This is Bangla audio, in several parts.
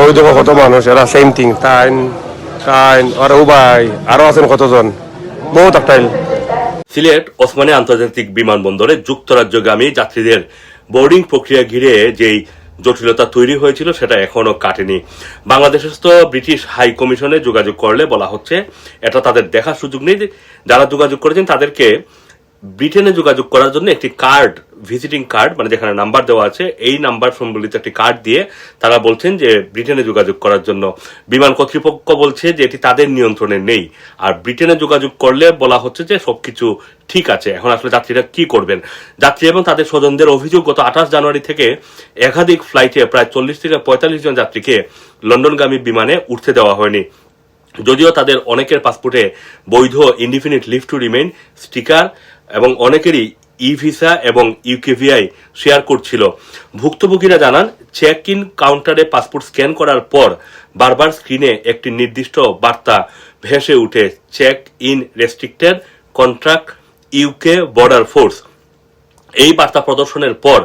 ওই দেখো কত মানুষ, এরা সেম থিং তাইন তাইন আর উবাই, আরও আছেন কতজন? বহুত একটাইল সিলেট ওসমানী আন্তর্জাতিক বিমানবন্দরে যুক্তরাজ্যগামী যাত্রীদের বোর্ডিং প্রক্রিয়া ঘিরে যেই জটিলতা তৈরি হয়েছিল, সেটা এখনও কাটেনি। বাংলাদেশস্থ ব্রিটিশ হাই কমিশনে যোগাযোগ করলে বলা হচ্ছে, এটা তাদের দেখার সুযোগ নেই যারা যোগাযোগ করেছেন তাদেরকে ব্রিটেনে যোগাযোগ করার জন্য একটি কার্ড ভিজিটিং কার্ড মানে যেখানে নাম্বার দেওয়া আছে, এই নাম্বার সম্বলিত একটি কার্ড দিয়ে তারা বলছেন যে ব্রিটেনে যোগাযোগ করার জন্য। বিমান কর্তৃপক্ষ বলছে যে এটি তাদের নিয়ন্ত্রণে নেই। আর ব্রিটেনে যোগাযোগ করলে বলা হচ্ছে যে সবকিছু ঠিক আছে। এখন আসলে যাত্রীরা কি করবেন? যাত্রী এবং তাদের স্বজনদের অভিযোগ, গত আঠাশ জানুয়ারি থেকে একাধিক ফ্লাইটে প্রায় চল্লিশ থেকে পঁয়তাল্লিশ জন যাত্রীকে লন্ডনগামী বিমানে উঠতে দেওয়া হয়নি। যদিও তাদের অনেকের পাসপোর্টে বৈধ indefinite leave to remain sticker এবং অনেকেরই ই ভিসা এবং ইউকেভিআই শেয়ার করছিল ভুক্তভোগীরা জানান চেক ইন কাউন্টারে পাসপোর্ট স্ক্যান করার পর বারবার স্ক্রিনে একটি নির্দিষ্ট বার্তা ভেসে উঠে check in restricted contract UK border force এই বার্তা প্রদর্শনের পর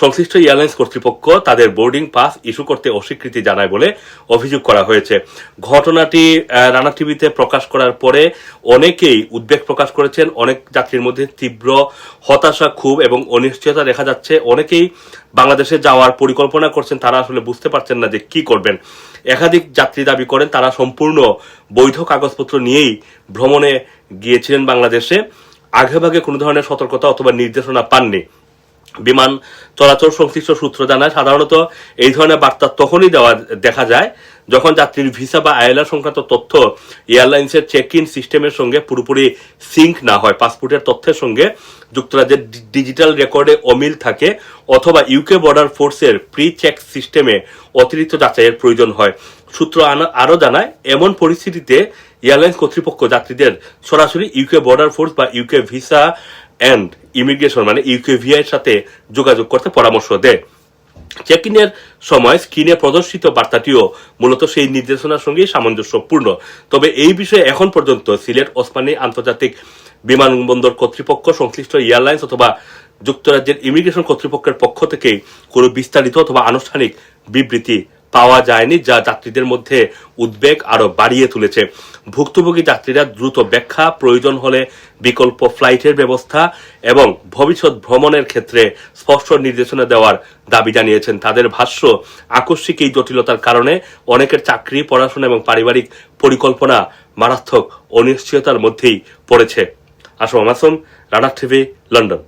সংশ্লিষ্ট এয়ারলাইন্স কর্তৃপক্ষ তাদের বোর্ডিং পাস ইস্যু করতে অস্বীকৃতি জানায় বলে অভিযোগ করা হয়েছে। ঘটনাটি রানা টিভিতে প্রকাশ করার পরে অনেকেই উদ্বেগ প্রকাশ করেছেন। অনেক যাত্রীর মধ্যে তীব্র হতাশা, ক্ষোভ এবং অনিশ্চয়তা দেখা যাচ্ছে। অনেকেই বাংলাদেশে যাওয়ার পরিকল্পনা করছেন, তারা আসলে বুঝতে পারছেন না যে কি করবেন। একাধিক যাত্রী দাবি করেন, তারা সম্পূর্ণ বৈধ কাগজপত্র নিয়েই ভ্রমণে গিয়েছিলেন বাংলাদেশে। আগেভাগে কোনো ধরনের সতর্কতা অথবা নির্দেশনা পাননি। বিমান চলাচল সংশ্লিষ্ট সূত্র জানায়, সাধারণত এই ধরনের বার্তা তখনই দেওয়া দেখা যায় যখন যাত্রীর ভিসা বা আয়লার সংক্রান্ত তথ্য এয়ারলাইন্সের চেক ইন সিস্টেমের সঙ্গে পুরোপুরি সিঙ্ক না হয়। পাসপোর্টের তথ্যের সঙ্গে যুক্তরাজ্যের ডিজিটাল রেকর্ডে অমিল থাকে অথবা ইউকে বর্ডার ফোর্সের প্রি চেক সিস্টেমে অতিরিক্ত যাচাইয়ের প্রয়োজন হয়। সূত্র আরও জানায়, এমন পরিস্থিতিতে এয়ারলাইন্স কর্তৃপক্ষ যাত্রীদের সরাসরি ইউকে বর্ডার ফোর্স বা ইউকে ভিসা অ্যান্ড ইমিগ্রেশন মানে ইউকেভিআই এর সাথে যোগাযোগ করতে পরামর্শ দেয়। চেক ইনের সময় স্ক্রিনে প্রদর্শিত বার্তাটিও মূলত সেই নির্দেশনার সঙ্গে সামঞ্জস্যপূর্ণ। তবে এই বিষয়ে এখন পর্যন্ত সিলেট, ওসমানী আন্তর্জাতিক বিমানবন্দর কর্তৃপক্ষ, সংশ্লিষ্ট এয়ারলাইন্স অথবা যুক্তরাজ্যের ইমিগ্রেশন কর্তৃপক্ষের পক্ষ থেকে কোনো বিস্তারিত অথবা আনুষ্ঠানিক বিবৃতি পাওয়া যায়নি, যা যাত্রীদের মধ্যে উদ্বেগ আরও বাড়িয়ে তুলেছে। ভুক্তভোগী যাত্রীরা দ্রুত ব্যাখ্যা, প্রয়োজন হলে বিকল্প ফ্লাইটের ব্যবস্থা এবং ভবিষ্যৎ ভ্রমণের ক্ষেত্রে স্পষ্ট নির্দেশনা দেওয়ার দাবি জানিয়েছেন। তাদের ভাষ্য, আকস্মিক এই জটিলতার কারণে অনেকের চাকরি, পড়াশোনা এবং পারিবারিক পরিকল্পনা মারাত্মক অনিশ্চয়তার মধ্যেই পড়েছে। Assam Masum Rana TV, London.